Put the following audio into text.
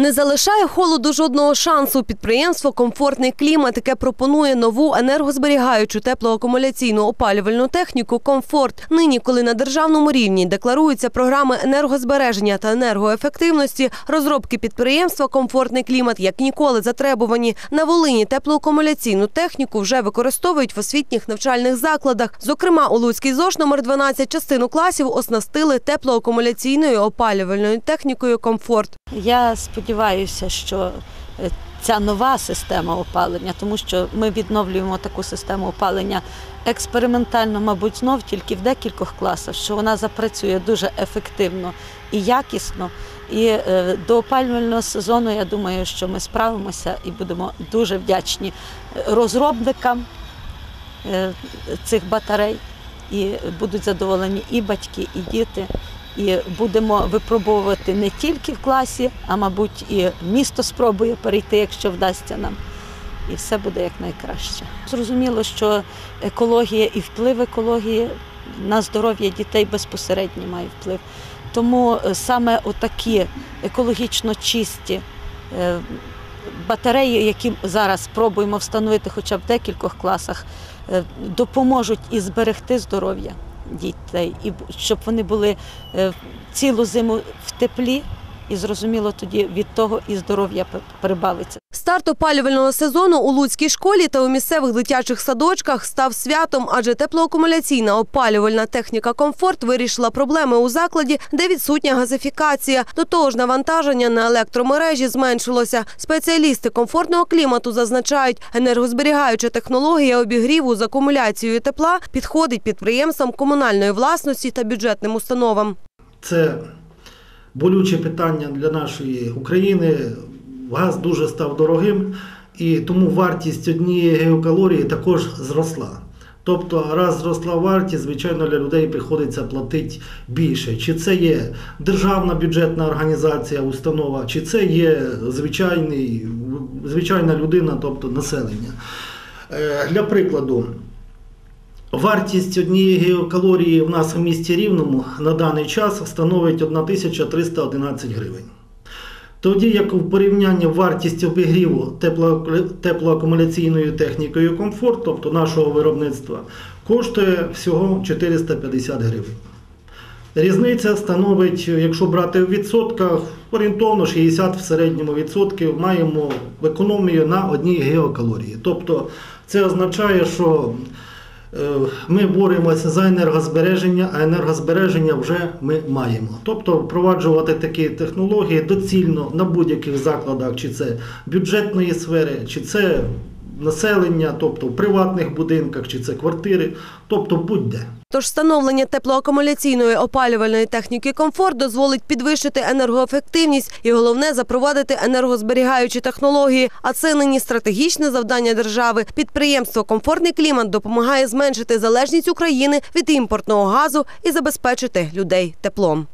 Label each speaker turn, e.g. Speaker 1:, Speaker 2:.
Speaker 1: Не залишає холоду жодного шансу. Підприємство Комфортний клімат, яке пропонує нову енергозберігаючу теплоакумуляційну опалювальну техніку Комфорт. Нині, коли на державному рівні декларуються програми енергозбереження та енергоефективності, розробки підприємства Комфортний клімат як ніколи затребувані. На Волині теплоакумуляційну техніку вже використовують в освітніх навчальних закладах. Зокрема, у Луцький ЗОШ номер 12 частину класів оснастили теплоакумуляційною опалювальною технікою Комфорт.
Speaker 2: Я сподіваюся, що е, ця нова система опалення, тому що ми відновлюємо таку систему опалення експериментально, мабуть, знов тільки в декількох класах, що вона запрацює дуже ефективно і якісно. І е, до опалювального сезону я думаю, що ми справимося і будемо дуже вдячні розробникам е, цих батарей. І будуть задоволені і батьки, і діти. І будемо випробовувати не тільки в класі, а мабуть, і місто спробує перейти, якщо вдасться нам. І все буде як найкраще. Зрозуміло, що екологія і вплив екології на здоров'я дітей безпосередньо має вплив. Тому е, саме отакі екологічно чисті е, батареї, які зараз спробуємо встановити хоча б в декількох класах, е, допоможуть і зберегти здоров'я дітей, і щоб вони були е, цілу зиму в теплі, і зрозуміло тоді від того і здоров'я прибавиться.
Speaker 1: Старт опалювального сезону у Луцькій школі та у місцевих дитячих садочках став святом, адже теплоакумуляційна опалювальна техніка комфорт вирішила проблеми у закладі, де відсутня газифікація. До того ж, навантаження на електромережі зменшилося. Спеціалісти комфортного клімату зазначають, енергозберігаюча технологія обігріву з акумуляцією тепла підходить підприємствам комунальної власності та бюджетним установам.
Speaker 3: Це болюче питання для нашої України. Газ дуже став дорогим, і тому вартість однієї геокалорії також зросла. Тобто, раз зросла вартість, звичайно, для людей приходиться платити більше. Чи це є державна бюджетна організація, установа, чи це є звичайний, звичайна людина, тобто населення. Е, Для прикладу, Вартість однієї геокалорії в нас у місті Рівному на даний час становить 1311 гривень. Тоді як в порівнянні вартість обігріву теплоакумуляційною технікою комфорт, тобто нашого виробництва, коштує всього 450 гривень. Різниця становить, якщо брати в відсотках, орієнтовно 60 в середньому відсотків маємо в економію на одній геокалорії. Тобто це означає, що ми боремося за енергозбереження, а енергозбереження вже ми маємо. Тобто впроваджувати такі технології доцільно на будь-яких закладах, чи це бюджетної сфери, чи це населення, тобто в приватних будинках, чи це квартири, тобто будь-де.
Speaker 1: Тож встановлення теплоакумуляційної опалювальної техніки комфорт дозволить підвищити енергоефективність і головне запровадити енергозберігаючі технології. А це нині стратегічне завдання держави. Підприємство Комфортний клімат допомагає зменшити залежність України від імпортного газу і забезпечити людей теплом.